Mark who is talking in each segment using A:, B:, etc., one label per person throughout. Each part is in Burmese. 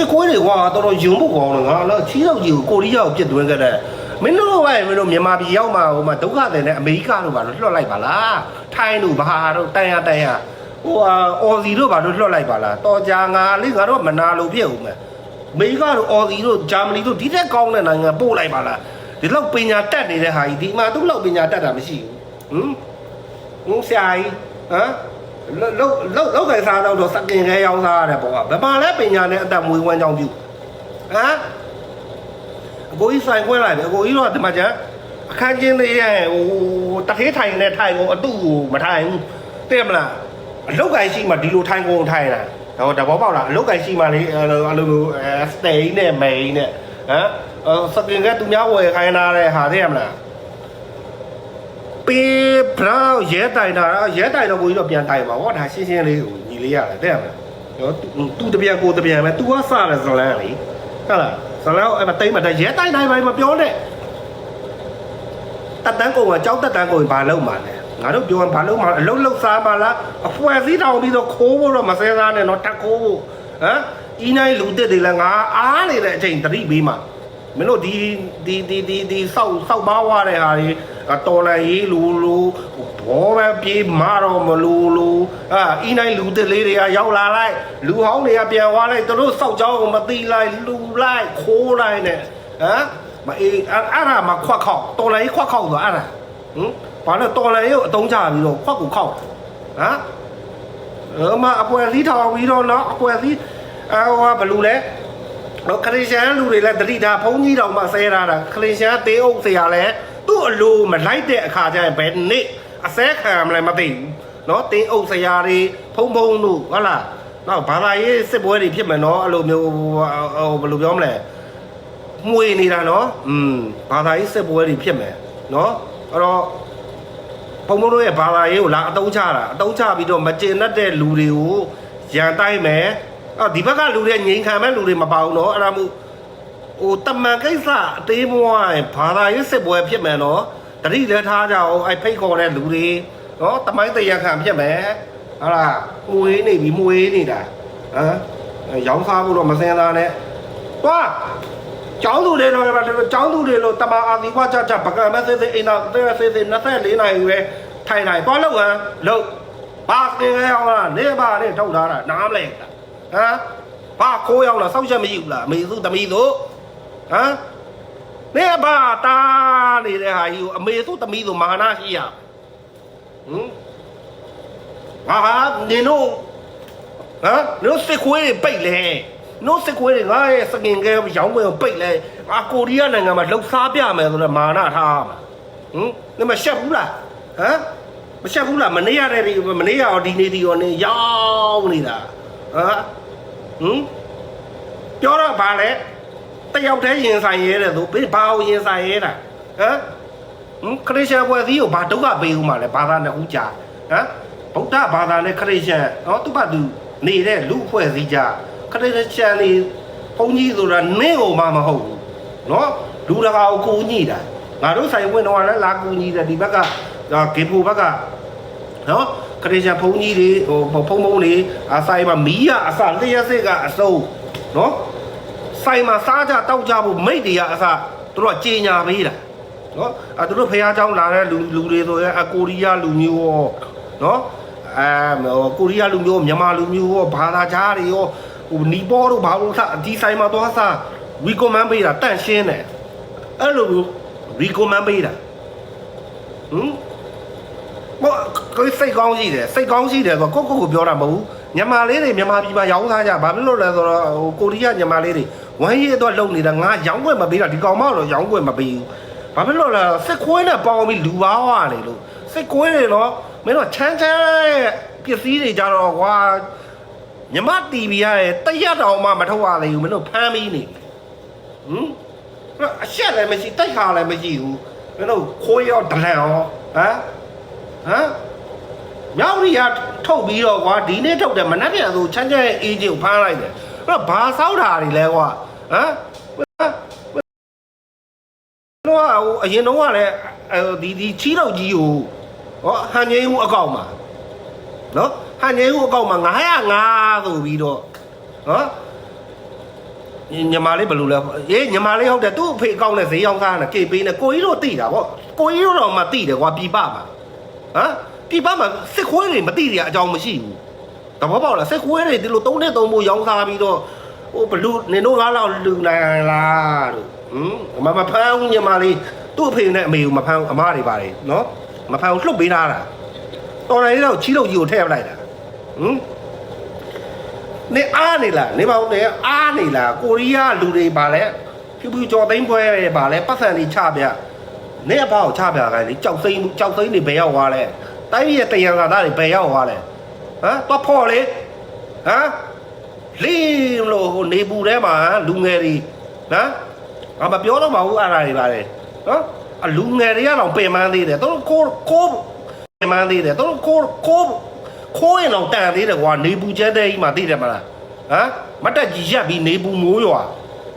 A: စစ်ကွေးတွေကွာတော်တော်ယုံဖို့ကောင်းတယ်ငါတော့ချီးတော့ကြီးကိုကိုရီးယားကိုပြစ်သွင်းခဲ့တဲ့မင်းတို့ကမင်းတို့မြန်မာပြည်ရောက်မှာဟိုမှာဒုက္ခတွေနဲ့အမေရိကတို့ဘာလို့လွှတ်လိုက်ပါလားထိုင်းတို့ဘာတို့တန်ရတန်ရဟိုအာအော်စီတို့ဘာလို့လွှတ်လိုက်ပါလားတော်ကြာငါလေးငါတို့မနာလို့ဖြစ်ဦးမယ်အမေရိကတို့အော်စီတို့ဂျာမနီတို့ဒီတက်ကောင်းတဲ့နိုင်ငံပို့လိုက်ပါလားဒီလောက်ပညာတတ်နေတဲ့ဟာကြီးဒီမှာသူ့လောက်ပညာတတ်တာမရှိဘူးဟမ်ဟိုဆရာကြီးဟမ် လောက်လောက်လောက်ခိုင်စားတော့တော့စကင်ခဲရောင်းစားရတယ်ပေါ့ကဘယ်မှာလဲပညာနဲ့အသက်မွေးဝမ်းကြောင်းပြုဟမ်အကိုကြီးဆိုင်ခွဲလိုက်တယ်အကိုကြီးတော့ဒီမှာကျန်အခန်းချင်းလေးရဲ့ဟိုတထေးထိုင်နဲ့ထိုင်ကုန်အတုကိုမထိုင်ဘူးသိရမလားအလုတ်ကိုင်ရှိမှဒီလိုထိုင်ကုန်ထိုင်တာဟောတဘောပေါက်လားအလုတ်ကိုင်ရှိမှလေအဲ့လိုအဲ့လိုအဲစတိန်နဲ့မိန်နဲ့ဟမ်အော်စကင်ကသူများဝယ်ခိုင်းတာတဲ့ဟာသိရမလား ပေးဘလောက်ရဲတိုင်တာရဲတိုင်တော့ကိုကြီးတော့ပြန်တိုင်ပါဗောဒါရှင်းရှင်းလေးကိုညီလေးရတယ်တဲ့မလားနော်သူတပြန်ကိုတပြန်ပဲ तू ကစတယ်ဇလန်းလေဟုတ်လားဇလန်းအဲ့မတိတ်မတရဲတိုင်တိုင်ပါမပြောနဲ့တက်တန်းကုံကကြောက်တက်တန်းကုံဘာလုပ်မှာလဲငါတို့ပြောရင်ဘာလုပ်မှာအလုံးလုံးစားပါလားအဖွဲစည်းတောင်ပြီးတော့ခိုးဖို့တော့မစဲစားနဲ့တော့တက်ခိုးဖို့ဟမ်အီးနိုင်လူတက်တွေလည်းငါအားနေတဲ့အချိန်တတိပေးမှာ မင်းတို့ဒီဒီဒီဒီဒီစောက်စောက်ပါဝါတဲ့ဟာတွေတော်လန်ရေးလူလူဘောပဲပြေးမတော့မလူလူအာအီနိုင်လူတစ်လေးတွေကရောက်လာလိုက်လူဟောင်းတွေကပြန်သွားလိုက်သူတို့စောက်ကြောင်းကိုမသိလိုက်လူလိုက်ခိုးလိုက်နဲ့ဟမ်မအေးအဲ့အဲ့ဒါမှခွက်ခေါက်တော်လန်ရေးခွက်ခေါက်ဆိုအဲ့ဒါဟမ်ဘာလဲတော်လန်ရေးကိုအတုံးချပြီးတော့ခွက်ကိုခေါက်ဟမ်အမအပွဲစည်းထောင်ပြီးတော့နော်အပွဲစည်းအဟိုကဘလူလဲ တော့ခရစ်ယာန်လူတွေလည်းတတိတာဘုန်းကြီးတော်မှဆဲထားတာခရစ်ယာန်သေးအုပ်ဆရာလည်းသူ့အလိုမလိုက်တဲ့အခါကျရင်ဘယ်နေ့အစဲခံမလဲမသိဘူးနော်သေးအုပ်ဆရာတွေဘုံဘုံတို့ဟုတ်လားနောက်ဘာသာရေးစစ်ပွဲတွေဖြစ်မယ်နော်အဲ့လိုမျိုးဟိုဘယ်လိုပြောမလဲမှုေနေတာနော်อืมဘာသာရေးစစ်ပွဲတွေဖြစ်မယ်နော်အဲ့တော့ဘုံဘုံတို့ရဲ့ဘာသာရေးကိုလာအတုံးချတာအတုံးချပြီးတော့မကျင်တတ်တဲ့လူတွေကိုရန်တိုက်မယ် အော်ဒီဘက်ကလူတွေငြိမ်ခံမဲ့လူတွေမပါဘူးနော်အဲ့ဒါမို့ဟိုတမန်ကိစ္စအသေးမွားရင်ဘာသာရေးစစ်ပွဲဖြစ်မယ်နော်တတိလည်းထားကြအောင်အဲ့ဖိတ်ခေါ်တဲ့လူတွေနော်တမိုင်းတရားခံဖြစ်မယ်ဟာလားမွေးနေပြီမွေးနေတာဟမ်ရောင်းစားဖို့တော့မစင်သားနဲ့ဟွာကျောင်းသူတွေတော့ကျောင်းသူတွေလို့တမန်အာသီဝကြကြပကံမဲ့စစ်စစ်အိမ်တော်သေစစ်စစ်24နိုင်ပဲထိုင်နိုင်တော့လောက်ဟမ်လောက်ပါစင်ရအောင်လားနေပါနဲ့ထုတ်ထားတာနားမလဲ ဟမ်ဘာခိုးရောက်လားစောက်ချက်မရှိဘူးလားအမေစုသမီးတို့ဟမ်နေဘာတာနေတဲ့ဟာကြီးကိုအမေတို့သမီးတို့မာနရှိရဟမ်ဟာဟာနင်တို့ဟမ်နင်တို့စစ်ခွေးတွေပိတ်လဲနင်တို့စစ်ခွေးတွေငါရဲ့စကင်ကဲရောင်းပွဲကိုပိတ်လဲအာကိုရီးယားနိုင်ငံမှာလှုပ်ရှားပြမယ်ဆိုတော့မာနထားမှာဟမ်နေမရှက်ဘူးလားဟမ်မရှက်ဘူးလားမနေရတဲ့ဒီမနေရအောင်ဒီနေ့ဒီရောနေရောင်းနေတာဟမ် ဟမ်ပြောတော့ဗာလဲတယောက်တည်းရင်ဆိုင်ရဲတဲ့သူဘေးဘာကိုရင်ဆိုင်ရဲတာဟမ်ဟမ်ခရစ်ယာန်ဘွယ်သီးကိုဘာဒုက္ခပေးဦးမှာလဲဘာသာနှစ်ခုကြာဟမ်ဗုဒ္ဓဘာသာနဲ့ခရစ်ယာန်နော်သူ့ဘသူနေတဲ့လူအဖွဲ့စည်းကြခရစ်ယာန်နေဘုန်းကြီးဆိုတာနင့်ဟိုမှမဟုတ်ဘူးနော်လူတကာကိုကိုညိတာငါတို့ဆိုင်ဝင်တော့လည်းလာကူညီတယ်ဒီဘက်ကဂေဘူဘက်ကနော် ခရစ်ယာန်ဘုန်းကြီးတွေဟိုဘုံဘုံတွေအဆိုင်မှာမီးရအစလျှက်စစ်ကအစုံနော် ဆိုင်မှာစားကြတောက်ကြဖို့မိတ်တွေကအစသူတို့ကကြေညာပေးတာနော်အဲသူတို့ဖះเจ้าလာတဲ့လူလူတွေဆိုရင်အကိုရီးယားလူမျိုးရောနော်အဲကိုရီးယားလူမျိုးမြန်မာလူမျိုးရောဘာသာခြားတွေရောဟိုနီပေါ်တို့ဘာလို့စဒီဆိုင်မှာသွားစား recommend ပေးတာတန့်ရှင်းတယ်အဲ့လိုမျိုး recommend ပေးတာဟမ်ဘော ကိုယ်စိတ်ကောင်းရှိတယ်စိတ်ကောင်းရှိတယ်ဆိုတော့ကိုကိုကိုပြောတာမဟုတ်ဘူးမြန်မာလေးတွေမြန်မာပြည်မှာရောင်းသားကြဘာဖြစ်လို့လဲဆိုတော့ဟိုကိုရီးယားမြန်မာလေးတွေဝမ်းရည်တော့လုံနေတာငါရောင်းွက်မပေးတာဒီကောင်မတော့ရောင်းွက်မပေးဘူးဘာဖြစ်လို့လဲစစ်ခွေးနဲ့ပေါင်းပြီးလူပါဝါနေလို့စစ်ခွေးတွေတော့မင်းတို့ချမ်းချမ်းပစ္စည်းတွေကြတော့ကွာမြမတီဗီရဲ့တရက်တောင်မှမထုတ်ရသေးဘူးမင်းတို့ဖမ်းပြီးနေဟမ်အချက်လည်းမရှိတိုက်ခါလည်းမရှိဘူးမင်းတို့ခိုးရောဒလန်ရောဟမ်ဟမ် မြောက်ရီကထုတ်ပြီးတော့ကွာဒီနေ့ထုတ်တယ်မနှက်ပြန်ဆိုချမ်းချမ်းရဲ့အေးကြီးကိုဖမ်းလိုက်တယ်အဲ့တော့ဘာစောက်တာတွေလဲကွာဟမ်တော့ဟိုအရင်တော့ကလည်းအဲဒီဒီချီးတော့ကြီးကိုဟောဟန်ငိမ့်မှုအကောင့်မှာနော်ဟန်ငိမ့်မှုအကောင့်မှာ905ဆိုပြီးတော့ဟောညီမလေးဘယ်လိုလဲအေးညီမလေးဟုတ်တယ်သူ့အဖေအကောင့်နဲ့ဈေးရောက်သားနဲ့ကေပေးနဲ့ကိုကြီးတို့တိတာဗောကိုကြီးတို့တော့မှတိတယ်ကွာပြပမှာဟမ် ပြပမှာစစ်ခွေးတွေမတိရအကြောင်းမရှိဘူးတဘောပေါက်လားစစ်ခွေးတွေဒီလိုသုံးနဲ့သုံးဖို့ရောင်းစားပြီးတော့ဟိုဘလူနင်တို့ကားလောက်လူနိုင်လားတို့ဟမ်မမဖမ်းဦးညီမလေးသူ့အဖေနဲ့အမေကိုမဖမ်းအမတွေပါတယ်နော်မဖမ်းလွှတ်ပေးထားတာတော်တယ်တော့ချီးလို့ကြီးကိုထည့်ပလိုက်တာဟမ်နေအားနေလားနေပါဦးနေအားနေလားကိုရီးယားလူတွေပါလဲဖြူဖြူကြော်သိန်းပွဲတွေပါလဲပတ်စံတွေချပြနေအပေါ့ချပြခိုင်းလေကြောက်သိန်းကြောက်သိန်းတွေဘယ်ရောက်သွားလဲ တိုင်းပြည်ရဲ့တယံသာသားတွေဘယ်ရောက်သွားလဲဟမ်တော့ဖော်လေဟမ်လင်းလို့ဟိုနေပူထဲမှာလူငယ်တွေနော်ငါမပြောတော့ပါဘူးအားရတွေပါလေနော်အလူငယ်တွေကတော့ပင်မန်းသေးတယ်သူတို့ကိုကိုပင်မန်းသေးတယ်သူတို့ကိုကိုခိုးရင်တော့တန်သေးတယ်ကွာနေပူကျဲတဲ့ကြီးမှာသိတယ်မလားဟမ်မတက်ကြီးရက်ပြီးနေပူမိုးရွာ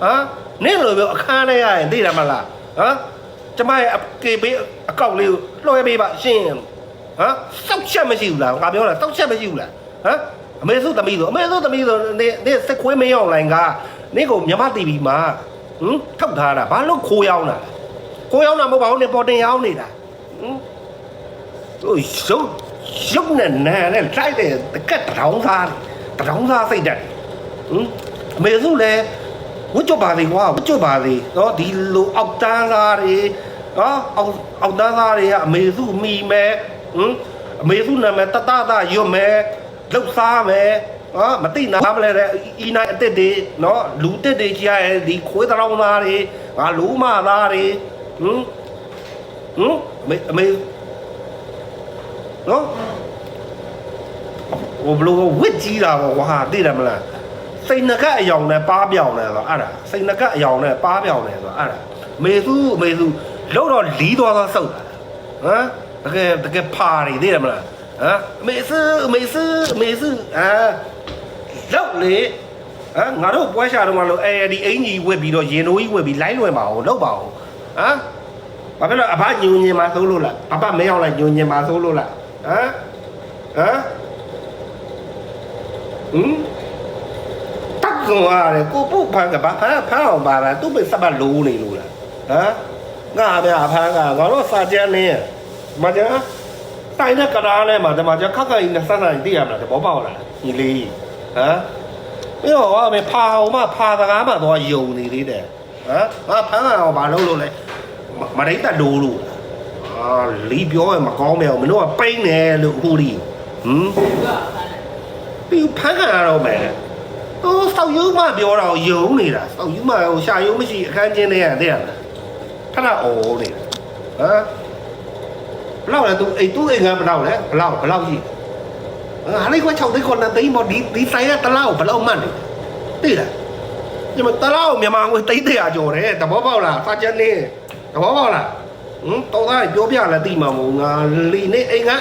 A: ဟမ်နင့်လိုမျိုးအခန်းထဲရရင်သိတယ်မလားဟမ်ကျမရဲ့ကေပေးအကောက်လေးကိုလွှဲပေးပါရှင်း ဟမ်စောက်ချက်မရှိဘူးလားငါပြောတာစောက်ချက်မရှိဘူးလားဟမ်အမေစုသမီးဆိုအမေစုသမီးဆိုနေနေစက်ခွေးမရောက်လိုက်ကနင့်ကိုမြမတီဗီမှာဟမ်ထောက်ထားတာဘာလို့ခိုးရောက်တာခိုးရောက်တာမဟုတ်ပါဘူးနေပေါ်တင်ရောက်နေတာဟမ်ဟိုရုပ်ရုပ်နဲ့နာနဲ့လိုက်တဲ့တကက်တောင်းသားတောင်းသားစိတ်တက်ဟမ်အမေစုလည်းဝတ်ကြပါလေကွာဝတ်ကြပါလေနော်ဒီလိုအောက်တန်းသားတွေနော်အောက်အောက်တန်းသားတွေကအမေစုမိမယ် ဟမ်အမေစုနာမည်တတတရွတ်မယ်လှုပ်စားမယ်နော်မသိနာမလဲတဲ့အီနိုင်အစ်စ်တွေနော်လူတစ်တွေကြီးရဲ့ဒီခွေးတောင်းသားတွေငါလူမသားတွေဟမ်ဟမ်အမေအမေနော်ဟိုဘလို့ဝစ်ကြီးတာပေါ့ကွာသိတယ်မလားစိတ်နှကပ်အယောင်နဲ့ပါးပြောင်တယ်ဆိုအဲ့ဒါစိတ်နှကပ်အယောင်နဲ့ပါးပြောင်တယ်ဆိုအဲ့ဒါမေစုမေစုလောက်တော့လီးသွားသွားဆုပ်တာဟမ် တကယ်တကယ်ပါရီသိတယ်မလားဟမ်မေစုမေစုမေစုအာလောက်လေဟမ်ငါတို့ပွဲရှာတော့မလို့အဲဒီအင်ကြီးဝက်ပြီးတော့ရင်တို့ကြီးဝက်ပြီးလိုင်းလွယ်ပါအောင်လောက်ပါအောင်ဟမ်ဘာဖြစ်လို့အဘညူညင်မှာသိုးလို့လားအဘမရောက်လိုက်ညူညင်မှာသိုးလို့လားဟမ်ဟမ်ဟမ်တက်ကောင်ရတယ်ကိုပုတ်ဖန်ကဘာဖန်ဖန်အောင်ပါလားသူ့ပဲစပတ်လိုးနေလို့လားဟမ်ငါဗျာဖန်ကငါတို့စာကြမ်းနေ မကြတိုင်တဲ့ကရာနဲ့မှာဒီမှာကြခက်ခက်ကြီးနဲ့ဆက်ဆက်သိရမလားတဘောပေါက်လားညီလေးဟမ်မင်းဟောမဖာအောင်မဖာစကားမှတော့ယုံနေသေးတယ်ဟမ်ငါဖန်အောင်ဘာလုပ်လို့လဲမရိတ်တလိုးလို့အာလီပြောရမကောင်းမယ်မင်းတို့ကပိန်းတယ်လို့ဟိုဒီဟမ်ဒီဖန်ခံရတော့မယ်ဟိုစောက်ယုံမပြောတာကိုယုံနေတာစောက်ယုံမဟိုရှာယုံမရှိအခန်းချင်းတွေကတဲ့ရလားခဏအော်နေတာဟမ် ဘလောက်လဲသူအိမ်သူ့အိမ်ကဘလောက်လဲဘလောက်ဘလောက်ရှိဟာလေးက6သိန်း9သိန်းမဒီဒီဆိုင်ကတလောက်ဘလောက်မှတ်နေသိလားဒီမှာတလောက်မြန်မာငွေသိန်း100ကျော်တယ်တဘောပေါက်လားစာချက်နေသဘောပေါက်လားဟမ်တော်သားပြောပြလဲသိမှာမဟုတ်ငါလီနေအိမ်က